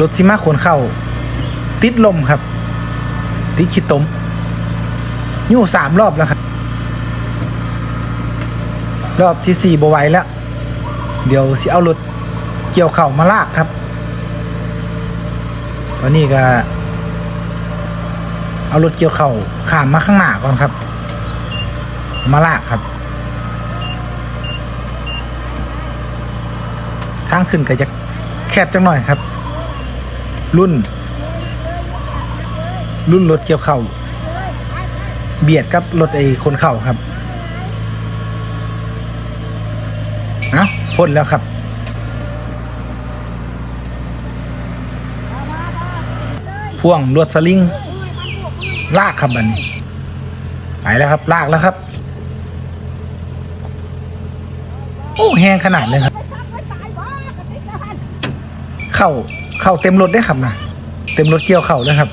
รถสิมาขนเข้า ติดลมครับ ติดขี้ตมอยู่สามรอบแล้วครับ รอบที่สี่บไหวแล้ว เดี๋ยวสิเอารถเกี่ยวเข่ามาลากครับ ตอนนี้ก็ เอารถเกี่ยวเข่าขามมาข้างหน้าก่อนครับ มาลากครับ ทางขึ้นก็จะแคบจังหน่อยครับ รุ่น รุ่นรถเกี่ยวเข่าเบียดกับรถไอ้คนเข่าครับเอาพ้นแล้วครับ พ่วงรวดสลิง ลากครับบันนี้ ไปแล้วครับ ลากแล้วครับ โอ้แหงขนาดเลยครับ เข้า เข้าเต็มรถได้ครับนะเต็มรถเกี่ยวเข่าเลยครับ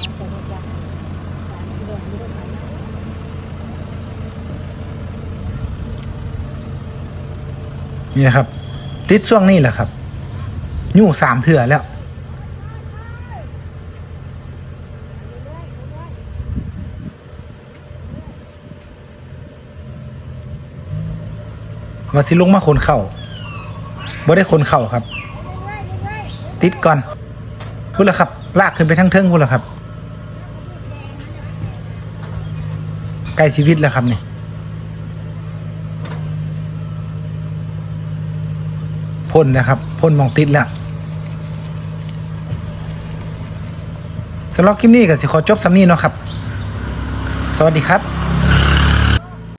นี่นะครับ ติดช่วงนี้แหละครับยู่สามเถื่อแล้วว่าสิลุงมาคนเข่าบ่ได้คนเข่าครับ ติดก่อน พูดแล้วครับ ลากขึ้นไปทั้งเทิงพูดแล้วครับใกล้ชีวิตแล้วครับนี่พ่นนะครับพ่นมองติดแล้วสำหรับคลิปนี้ก็สิขอจบสำนี้เนาะครับ สวัสดีครับ